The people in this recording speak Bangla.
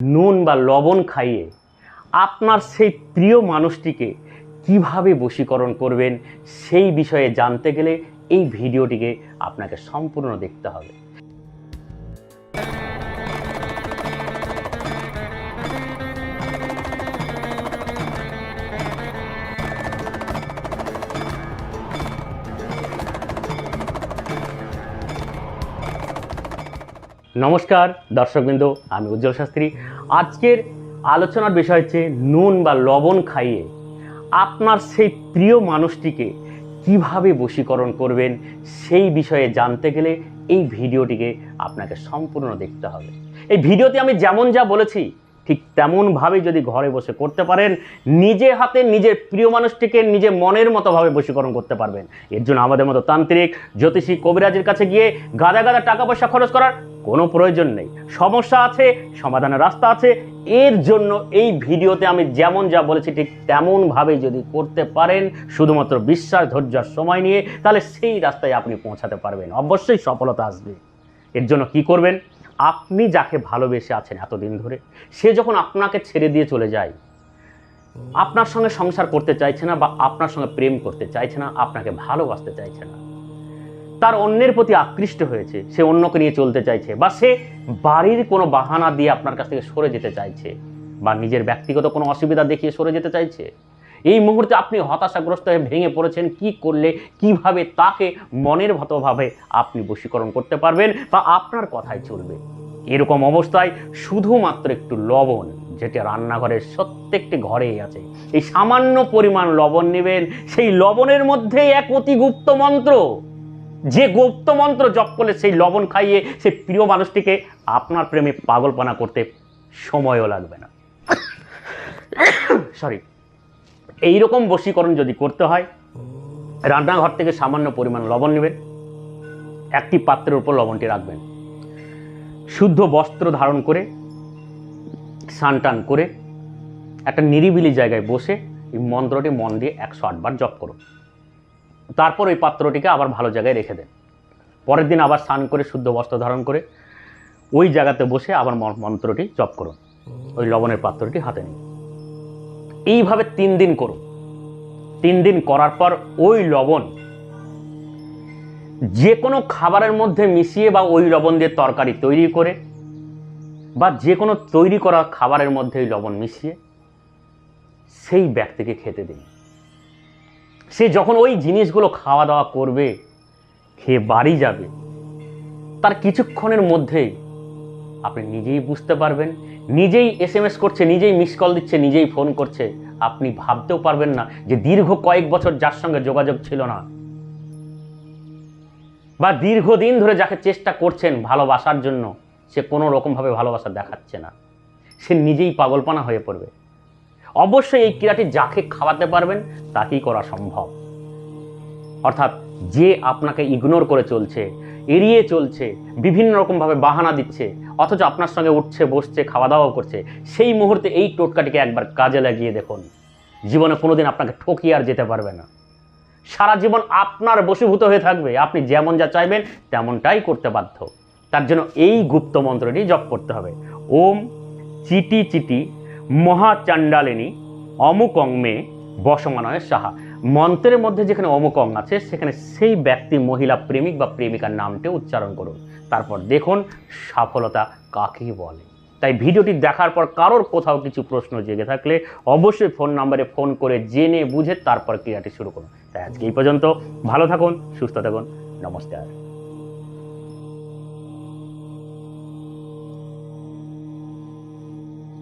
নুন বা লবণ খাইয়ে আপনার সেই প্রিয় মানুষটিকে কীভাবে বশীকরণ করবেন সেই বিষয়ে জানতে গেলে এই ভিডিওটিকে আপনাকে সম্পূর্ণ দেখতে হবে। নমস্কার, দর্শকবৃন্দ, আমি উজ্জ্বল শাস্ত্রী। আজকের আলোচনার বিষয় হচ্ছে নুন বা লবণ খাইয়ে আপনার সেই প্রিয় মানুষটিকে কীভাবে বশীকরণ করবেন সেই বিষয়ে জানতে গেলে এই ভিডিওটিকে আপনাকে সম্পূর্ণ দেখতে হবে। এই ভিডিওতে আমি যেমন যা বলেছি, ঠিক তেমনভাবে যদি ঘরে বসে করতে পারেন, নিজে হাতে নিজের প্রিয় মানুষটিকে নিজে মনের মতোভাবে বশীকরণ করতে পারবেন। এর জন্য আমাদের মতো তান্ত্রিক, জ্যোতিষী, কবিরাজের কাছে গিয়ে গাদা গাদা টাকা পয়সা খরচ করার কোনো প্রয়োজন নেই। সমস্যা আছে, সমাধানের রাস্তা আছে। এর জন্য এই ভিডিওতে আমি যেমন যা বলেছি ঠিক তেমনভাবে যদি করতে পারেন, শুধুমাত্র বিশ্বাস, ধৈর্য সময় নিয়ে, তাহলে সেই রাস্তায় আপনি পৌঁছাতে পারবেন। অবশ্যই সফলতা আসবে। এর জন্য কি করবেন? আপনি যাকে ভালোবেসে আছেন এতদিন ধরে, সে যখন আপনাকে ছেড়ে দিয়ে চলে যায়, আপনার সঙ্গে সংসার করতে চাইছে না বা আপনার সঙ্গে প্রেম করতে চাইছে না, আপনাকে ভালোবাসতে চাইছে না তার অন্যের প্রতি আকৃষ্ট হয়েছে। সে অন্যকে নিয়ে চলতে চাইছে বা সে বাড়ির কোনো বাহানা দিয়ে আপনার কাছ থেকে সরে যেতে চাইছে বা নিজের ব্যক্তিগত কোনো অসুবিধা দেখিয়ে সরে যেতে চাইছে। এই মুহূর্তে আপনি হতাশাগ্রস্ত হয়ে ভেঙে পড়েছেন, কি করলে, কীভাবে তাকে মনের মতোভাবে আপনি বশীকরণ করতে পারবেন বা আপনার কথাই চলবে। এরকম অবস্থায় শুধুমাত্র একটু লবণ, যেটা রান্নাঘরের প্রত্যেকটি ঘরেই আছে। এই সামান্য পরিমাণ লবণ নেবেন, সেই লবণের মধ্যে এক অতি গুপ্ত মন্ত্র। যে গুপ্ত মন্ত্র জপ করলে সেই লবণ খাইয়ে সেই প্রিয় মানুষটিকে আপনার প্রেমে পাগলপনা করতে সময়ও লাগবে না। সরি এইরকম বশীকরণ যদি করতে হয়, রান্নাঘর থেকে সামান্য পরিমাণ লবণ নেবেন, একটি পাত্রের উপর লবণটি রাখবেন। শুদ্ধ বস্ত্র ধারণ করে, স্নান টান করে, একটা নিরিবিলি জায়গায় বসে এই মন্ত্রটি মন দিয়ে একশো আটবার জপ করুন। তারপর ওই পাত্রটিকে আবার ভালো জায়গায় রেখে দেন। পরের দিন আবার স্নান করে, শুদ্ধ বস্ত্র ধারণ করে ওই জায়গাতে বসে আবার মন্ত্রটি জপ করুন। ওই লবণের পাত্রটি হাতে নিন। এইভাবে তিন দিন করুন। তিন দিন করার পর ওই লবণ যে কোনো খাবারের মধ্যে মিশিয়ে বা ওই লবণ দিয়ে তরকারি তৈরি করে বা যে কোনো তৈরি করা খাবারের মধ্যে ওই লবণ মিশিয়ে সেই ব্যক্তিকে খেতে দিন। সে যখন ওই জিনিসগুলো খাওয়া দাওয়া করবে, খেয়ে বাড়ি যাবে, তার কিছুক্ষণের মধ্যেই আপনি নিজেই বুঝতে পারবেন, নিজেই এস এম এস করছে, নিজেই মিস কল দিচ্ছে, নিজেই ফোন করছে, আপনি ভাবতেও পারবেন না যে দীর্ঘ কয়েক বছর যার সঙ্গে যোগাযোগ ছিল না। বা দীর্ঘদিন ধরে যাকে চেষ্টা করছেন ভালোবাসার জন্য, সে কোনো রকমভাবে ভালোবাসা দেখাচ্ছে না। সে নিজেই পাগলপানা হয়ে পড়বে। অবশ্যই এই ক্রীড়াটি যাকে খাওয়াতে পারবেন, তাকেই করা সম্ভব। অর্থাৎ যে আপনাকে ইগনোর করে চলছে, এড়িয়ে চলছে, বিভিন্ন রকমভাবে বাহানা দিচ্ছে, অথচ আপনার সঙ্গে উঠছে, বসছে খাওয়া দাওয়াও করছে, সেই মুহূর্তে এই টোটকাটিকে একবার কাজে লাগিয়ে দেখুন। জীবনে কোনোদিন আপনাকে ঠকিয়ে আর যেতে পারবে না। সারা জীবন আপনার বশীভূত হয়ে থাকবে, আপনি যেমন যা চাইবেন, তেমনটাই করতে বাধ্য। তার জন্য এই গুপ্ত মন্ত্রটি জপ করতে হবে। ওম চিটি চিটি মহাচাণ্ডালিনী অমুকং মে বসমানয় সাহা। মন্ত্রের মধ্যে যেখানে অমুকং আছে, সেখানে সেই ব্যক্তি মহিলা প্রেমিক বা প্রেমিকার নামটি উচ্চারণ করুন। তারপর দেখুন সফলতা কাকে বলে। তাই ভিডিওটি দেখার পর কারোর কোথাও কিছু প্রশ্ন জেগে থাকলে অবশ্যই ফোন নাম্বারে ফোন করে জেনে বুঝে তারপর ক্রিয়াটি শুরু করুন। তাই আজকে এই পর্যন্ত ভালো থাকুন, সুস্থ থাকুন, নমস্কার।